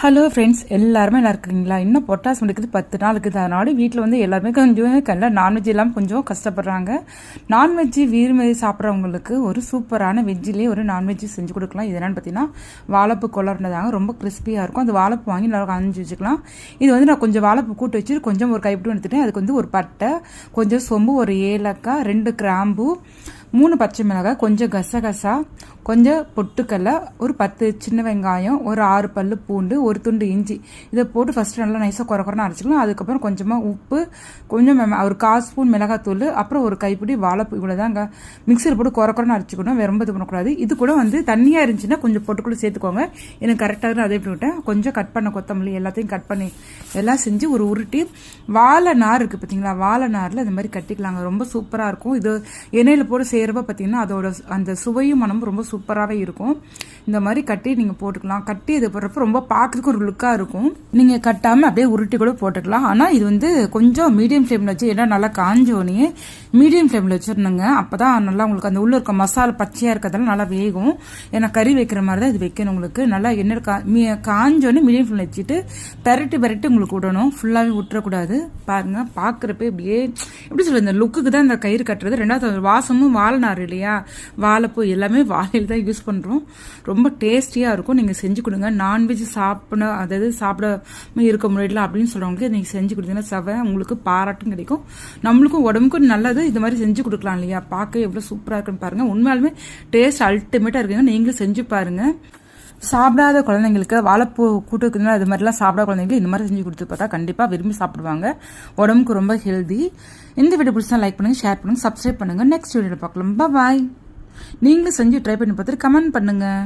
Hello friends எல்லாருமே நல்லா இருக்கிறீங்களா? இன்னும் பொட்டாஸ் முடிக்கிறது பத்து நாள் இருக்குது அதனால வீட்டில் வந்து எல்லாருமே கொஞ்சம் கல்ல நான்வெஜ் எல்லாம் கொஞ்சம் கஷ்டப்படுறாங்க. நான்வெஜ் வீர்மதி சாப்பிட்றவங்களுக்கு ஒரு சூப்பரான வெஜ்ஜிலே ஒரு நான்வெஜ் செஞ்சு கொடுக்கலாம். இது என்னென்னு பார்த்தீங்கன்னா வாழைப்பு கொலர்னதாங்க ரொம்ப கிறிஸ்பியாக இருக்கும். அந்த வாழைப்பு வாங்கி நல்லா காஞ்சி வச்சுக்கலாம். இது வந்து நான் கொஞ்சம் வாழைப்பு கூட்டு வச்சு கொஞ்சம் ஒரு கைப்பிடி எடுத்துட்டேன் அதுக்கு வந்து ஒரு பட்டை கொஞ்சம் சொம்பு ஒரு ஏலக்காய் ரெண்டு கிராம்பு மூணு பச்சை மிளகாய் கொஞ்சம் கசகசா கொஞ்சம் பொட்டுக்கடலை ஒரு பத்து சின்ன வெங்காயம் ஒரு ஆறு பல் பூண்டு ஒரு துண்டு இஞ்சி. இதை போட்டு ஃபஸ்ட்டு நல்லா நைஸாக குறை குறைன்னு அரைச்சிக்கலாம். அதுக்கப்புறம் கொஞ்சமாக உப்பு கொஞ்சம் ஒரு கால் ஸ்பூன் மிளகாத்தூள் அப்புறம் ஒரு கைப்பிடி வாழைப்பூ இவ்வளோ தாங்க மிக்சியில் போட்டு குறை குறைன்னு அரைச்சிக்கணும் வேற ரொம்ப இது பண்ணக்கூடாது. இது கூட வந்து தண்ணியாக இருந்துச்சுன்னா கொஞ்சம் பொட்டுக்குள்ள சேர்த்துக்கோங்க. எனக்கு கரெக்டாக அதை எப்படி விட்டேன். கொஞ்சம் கட் பண்ண கொத்தமல்லி எல்லாத்தையும் கட் பண்ணி எல்லாம் செஞ்சு ஒரு உருட்டி வாழை நார் இருக்குது பார்த்தீங்களா வாழை நாரில் இந்த மாதிரி கட்டிக்கலாங்க. ரொம்ப சூப்பராக இருக்கும். இது எண்ணெயில் போட்டு செய்கிறப்ப பார்த்தீங்கன்னா அதோட அந்த சுவையும் மனமும் ரொம்ப சூப்பராகவே இருக்கும். இந்த மாதிரி கட்டி நீங்கள் போட்டுக்கலாம். கட்டி இது போடுறப்ப ரொம்ப பார்க்குறதுக்கு ஒரு லுக்காக இருக்கும். நீங்கள் கட்டாமல் அப்படியே உருட்டி கூட போட்டுக்கலாம். ஆனால் இது வந்து கொஞ்சம் மீடியம் ஃப்ளேமில் வச்சு ஏன்னா நல்லா காஞ்சோனே மீடியம் ஃப்ளேமில் வச்சிடணுங்க. அப்போ தான் நல்லா உங்களுக்கு அந்த உள்ளே இருக்க மசாலா பச்சையாக இருக்கிறதெல்லாம் நல்லா வேகும். ஏன்னா கறி வைக்கிற மாதிரி தான் இது வைக்கணும் உங்களுக்கு. நல்லா எண்ணெய் கா மீ- காஞ்சோனே மீடியம் ஃப்ளேமில் வச்சுட்டு பெரட்டி பெரட்டி உங்களுக்கு விடணும். ஃபுல்லாகவே விட்டுறக்கூடாது பாருங்கள் பார்க்குறப்ப இப்படியே எப்படி சொல்கிறது இந்த லுக்குக்கு தான் இந்த கயிறு கட்டுறது. ரெண்டாவது வாசமும் வா வாழைநாறு இல்லையா? வாழைப்பூ எல்லாமே வாழையில் தான் யூஸ் பண்ணுறோம் ரொம்ப டேஸ்டியாக இருக்கும். நீங்கள் செஞ்சு கொடுங்க. நான்வெஜ் சாப்பிட அதாவது சாப்பிட இருக்க முடியல அப்படின்னு சொல்கிறவங்களுக்கு நீங்கள் செஞ்சு கொடுத்தீங்கன்னா செவ உங்களுக்கு பாராட்டும் கிடைக்கும். நம்மளுக்கும் உடம்புக்கும் நல்லது. இது மாதிரி செஞ்சு கொடுக்கலாம் இல்லையா? பார்க்க எவ்வளோ சூப்பராக இருக்குன்னு பாருங்கள் உண்மையாலுமே டேஸ்ட் அல்டிமேட்டாக இருக்குங்க. நீங்களும் செஞ்சு பாருங்கள் சாப்பிடாத குழந்தைங்களுக்கு வாழைப்பூ கூட்டுக்குதுன்னா அது மாதிரிலாம் சாப்பிடாத குழந்தைங்களுக்கு இந்த மாதிரி செஞ்சு கொடுத்து பார்த்தா கண்டிப்பாக விரும்பி சாப்பிடுவாங்க. உடம்புக்கு ரொம்ப ஹெல்தி இந்த வீடியோ பிடிச்சா லைக் பண்ணுங்கள் ஷேர் பண்ணுங்கள் சப்ஸ்கிரைப் பண்ணுங்கள் நெக்ஸ்ட் வீடியோவில் பார்க்கலாம். பாய் நீங்களும் செஞ்சு ட்ரை பண்ணி பார்த்துட்டு கமெண்ட் பண்ணுங்கள்